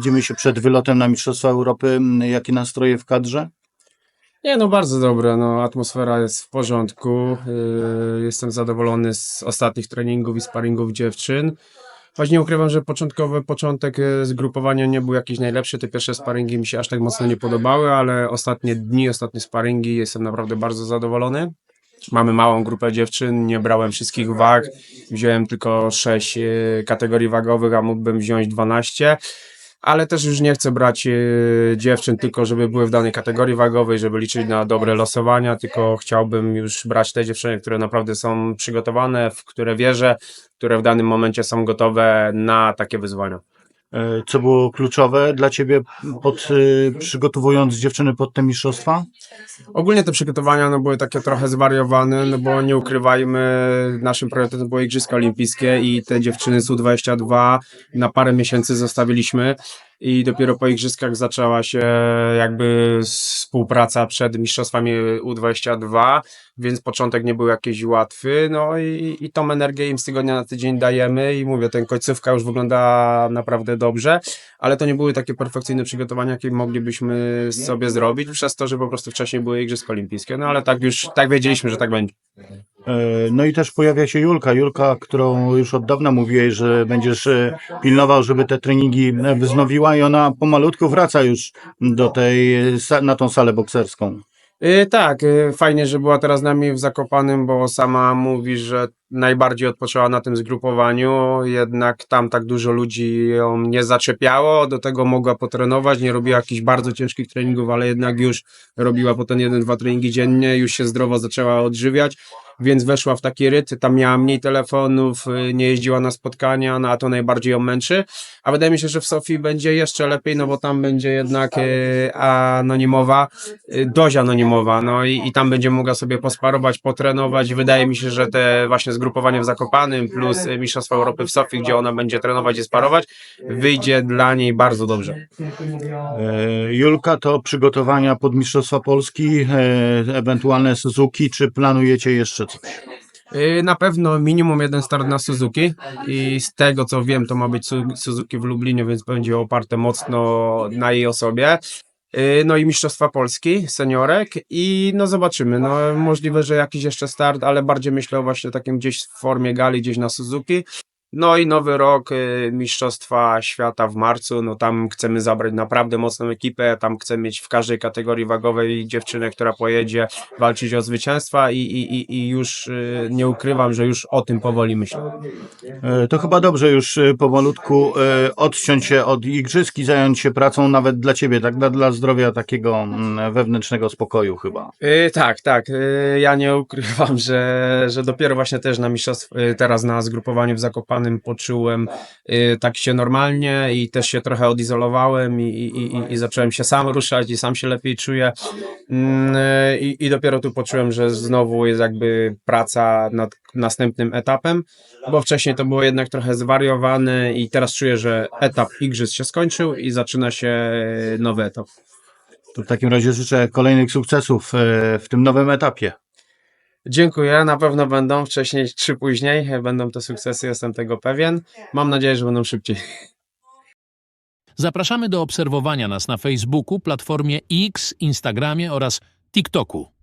widzimy się przed wylotem na Mistrzostwa Europy. Mm, Jakie nastroje w kadrze? Nie, no bardzo dobre, no atmosfera jest w porządku, yy, jestem zadowolony z ostatnich treningów i sparingów dziewczyn. Choć nie ukrywam, że początkowy początek e, zgrupowania nie był jakiś najlepszy, te pierwsze sparingi mi się aż tak mocno nie podobały, ale ostatnie dni, ostatnie sparingi jestem naprawdę bardzo zadowolony. Mamy małą grupę dziewczyn, nie brałem wszystkich wag, wziąłem tylko 6 kategorii wagowych, a mógłbym wziąć 12 ale też już nie chcę brać e, dziewczyn tylko, żeby były w danej kategorii wagowej, żeby liczyć na dobre losowania, tylko chciałbym już brać te dziewczyny, które naprawdę są przygotowane, w które wierzę, które w danym momencie są gotowe na takie wyzwania. E, Co było kluczowe dla Ciebie, pod, y, przygotowując dziewczyny pod te mistrzostwa? Ogólnie te przygotowania no, były takie trochę zwariowane, no bo nie ukrywajmy, naszym priorytetem były Igrzyska Olimpijskie i te dziewczyny z U22 na parę miesięcy zostawiliśmy i dopiero po Igrzyskach zaczęła się jakby współpraca przed Mistrzostwami U22, więc początek nie był jakiś łatwy, no i, i tą energię im z tygodnia na tydzień dajemy i mówię, ten końcówka już wygląda naprawdę dobrze, ale to nie były takie perfekcyjne przygotowania, jakie moglibyśmy sobie zrobić, przez to, że po prostu wcześniej były Igrzyska Olimpijskie, no ale tak już, tak wiedzieliśmy, że tak będzie. E, No i też pojawia się Julka. Julka, którą już od dawna mówiłeś, że będziesz e, pilnował, żeby te treningi e, wznowiła i ona pomalutku wraca już do tej, na tą salę bokserską. Tak, fajnie, że była teraz z nami w Zakopanym, bo sama mówi, że najbardziej odpoczęła na tym zgrupowaniu, jednak tam tak dużo ludzi ją nie zaczepiało, do tego mogła potrenować, nie robiła jakichś bardzo ciężkich treningów, ale jednak już robiła potem jeden, dwa treningi dziennie, już się zdrowo zaczęła odżywiać, więc weszła w taki rytm, tam miała mniej telefonów, yy, nie jeździła na spotkania, no a to najbardziej ją męczy, a wydaje mi się, że w Sofii będzie jeszcze lepiej, no bo tam będzie jednak yy, anonimowa, y, dość anonimowa, no i, i tam będzie mogła sobie posparować, potrenować. Wydaje mi się, że te właśnie zgrupowanie w Zakopanym plus y, Mistrzostwa Europy w Sofii, gdzie ona będzie trenować i sparować, wyjdzie dla niej bardzo dobrze. E, Julka, to przygotowania pod Mistrzostwa Polski, e, ewentualne Suzuki, czy planujecie jeszcze Y, Na pewno minimum jeden start na Suzuki i z tego co wiem, to ma być Su- Suzuki w Lublinie, więc będzie oparte mocno na jej osobie. Y, No i Mistrzostwa Polski, seniorek i no zobaczymy, no możliwe, że jakiś jeszcze start, ale bardziej myślę właśnie takim gdzieś w formie gali, gdzieś na Suzuki. No i nowy rok, y, Mistrzostwa Świata w marcu, no tam chcemy zabrać naprawdę mocną ekipę, tam chcemy mieć w każdej kategorii wagowej dziewczynę, która pojedzie walczyć o zwycięstwa i, i, i- już y, nie ukrywam, że już o tym powoli myślę. E, To chyba dobrze już e, pomalutku e, odciąć się od igrzysk i zająć się pracą nawet dla ciebie, tak dla, dla zdrowia takiego mm, wewnętrznego spokoju chyba. Y, tak, tak. Y, ja nie ukrywam, że, że dopiero właśnie też na mistrzostw, y, teraz na zgrupowaniu w Poczułem y, tak się normalnie i też się trochę odizolowałem i, i, i, i zacząłem się sam ruszać i sam się lepiej czuję. Mm, y, I, dopiero tu poczułem, że znowu jest jakby praca nad następnym etapem, bo wcześniej to było jednak trochę zwariowane i teraz czuję, że etap igrzysk się skończył i zaczyna się nowy etap. To w takim razie życzę kolejnych sukcesów w tym nowym etapie. Dziękuję, na pewno będą wcześniej czy później, będą te sukcesy, jestem tego pewien. Mam nadzieję, że będą szybciej. Zapraszamy do obserwowania nas na Facebooku, platformie X, Instagramie oraz TikToku.